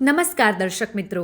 નમસ્કાર દર્શક મિત્રો.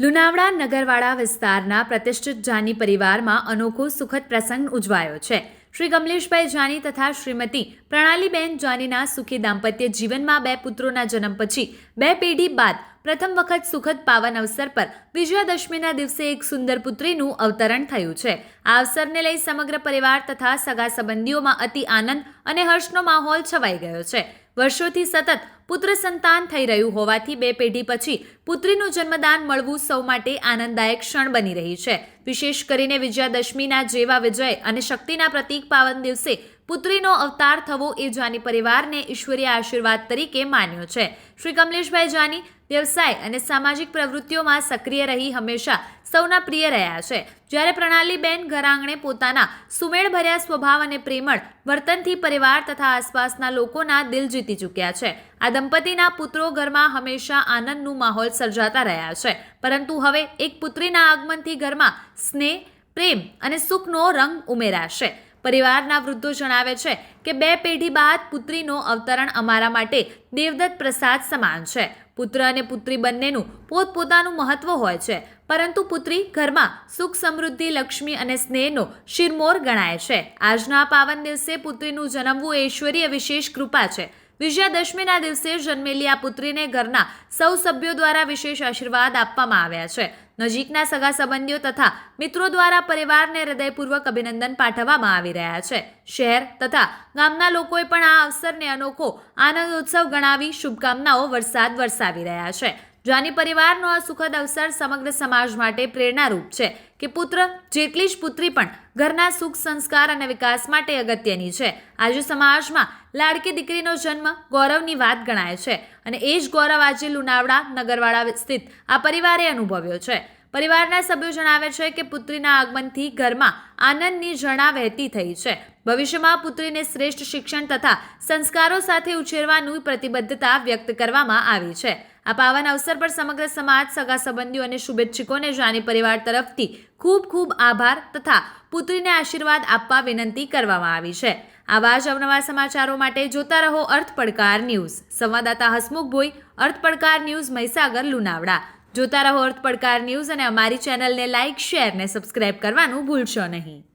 લુણાવડા નગરવાડા વિસ્તારના પ્રતિષ્ઠિત જાની પરિવારમાં અનોખો સુખદ પ્રસંગ ઉજવાયો છે. શ્રી કમલેશભાઈ જાની તથા શ્રીમતી પ્રણાલીબેન જાનીના સુખી દાંપત્ય જીવનમાં બે પુત્રોના જન્મ પછી બે પેઢી બાદ પ્રથમ વખત સુખદ પાવન અવસર પર વિજયાદશમીના દિવસે એક સુંદર પુત્રીનું અવતરણ થયું છે. આ અવસરને લઈ સમગ્ર પરિવાર તથા સગા સંબંધીઓમાં અતિ આનંદ અને હર્ષનો માહોલ છવાઈ ગયો છે. વર્ષોથી સતત પુત્ર સંતાન થઈ રહ્યું હોવાથી બે પેઢી પછી પુત્રીનું જન્મદાન મળવું સૌ માટે આનંદદાયક ક્ષણ બની રહી છે. વિશેષ કરીને વિજયાદશમીના જેવા વિજય અને શક્તિના પ્રતીક પાવન દિવસે પુત્રીનો અવતાર થવો એ જાની પરિવારને ઈશ્વરીય આશીર્વાદ તરીકે માન્યો છે. શ્રી કમલેશભાઈ જાની વ્યવસાય અને સામાજિક પ્રવૃત્તિઓમાં સક્રિય રહી હંમેશા સૌના પ્રિય રહ્યા છે. જ્યારે પ્રણાલીબેન ઘરાંગણે પોતાના સુમેળભર્યા સ્વભાવ અને પ્રેમળ વર્તનથી પરિવાર તથા આસપાસના લોકોના દિલ જીતી ચૂક્યા છે. આ દંપતીના પુત્રો ઘરમાં હંમેશા આનંદનું માહોલ સર્જાતા રહ્યા છે. પરંતુ હવે એક પુત્રીના આગમનથી ઘરમાં સ્નેહ, પ્રેમ અને સુખનો રંગ ઉમેરાશે. પરિવારના વૃદ્ધો જણાવે છે કે બે પેઢી બાદ પુત્રીનો અવતરણ અમારા માટે દેવદત્ત પ્રસાદ સમાન છે. પુત્ર અને પુત્રી બંનેનું પોતપોતાનું મહત્વ હોય છે, પરંતુ પુત્રી ઘરમાં સુખ સમૃદ્ધિ, લક્ષ્મી અને સ્નેહનો શિરમોર ગણાય છે. આજના પાવન દિવસે પુત્રીનું જન્મવું ઐશ્વર્ય વિશેષ કૃપા છે. વિજયાદશમીના દિવસે જન્મેલી આ પુત્રીને ઘરના સૌ સભ્યો દ્વારા વિશેષ આશીર્વાદ આપવામાં આવ્યા છે. નજીકના સગા સંબંધીઓ તથા મિત્રો દ્વારા પરિવારને હૃદયપૂર્વક અભિનંદન પાઠવવામાં આવી રહ્યા છે. શહેર તથા ગામના લોકોએ પણ આ અવસરને અનોખો આનંદ ઉત્સવ ગણાવી શુભકામનાઓ વરસાદ વરસાવી રહ્યા છે. જાની પરિવારનો આ સુખદ અવસર સમગ્ર સમાજ માટે પ્રેરણારૂપ છે કે પુત્ર જેટલી જ પુત્રી પણ ઘરના સુખ, સંસ્કાર અને વિકાસ માટે અગત્યની છે. આજે સમાજમાં લાડકી દીકરીનો જન્મ ગૌરવની વાત ગણાય છે અને એ જ ગૌરવ આજે લુણાવડા નગરવાડા સ્થિત આ પરિવારે અનુભવ્યો છે. પરિવારના સભ્યો જણાવે છે કે પુત્રીના આગમનથી ઘરમાં આનંદની ઝરણા વહેતી થઈ છે. ભવિષ્યમાં પુત્રીને શ્રેષ્ઠ શિક્ષણ તથા સંસ્કારો સાથે ઉછેરવાની પ્રતિબદ્ધતા વ્યક્ત કરવામાં આવી છે. આ પાવન અવસર પર સમગ્ર સમાજ સગા સંબંધીઓ અને શુભેચ્છકોને જાની પરિવાર તરફથી ખૂબ ખૂબ આભાર તથા પુત્રીને આશીર્વાદ આપવા વિનંતી કરવામાં આવી છે. આવા જ અવનવા સમાચારો માટે જોતા રહો અર્થ પડકાર ન્યૂઝ. સંવાદદાતા હસમુખ ભોઈ, અર્થ પડકાર ન્યૂઝ મહીસાગર, લુણાવડા. જોતા રહો અર્થ પડકાર ન્યૂઝ અને અમારી ચેનલને લાઇક શેર ને સબસ્ક્રાઇબ કરવાનું ભૂલશો નહીં.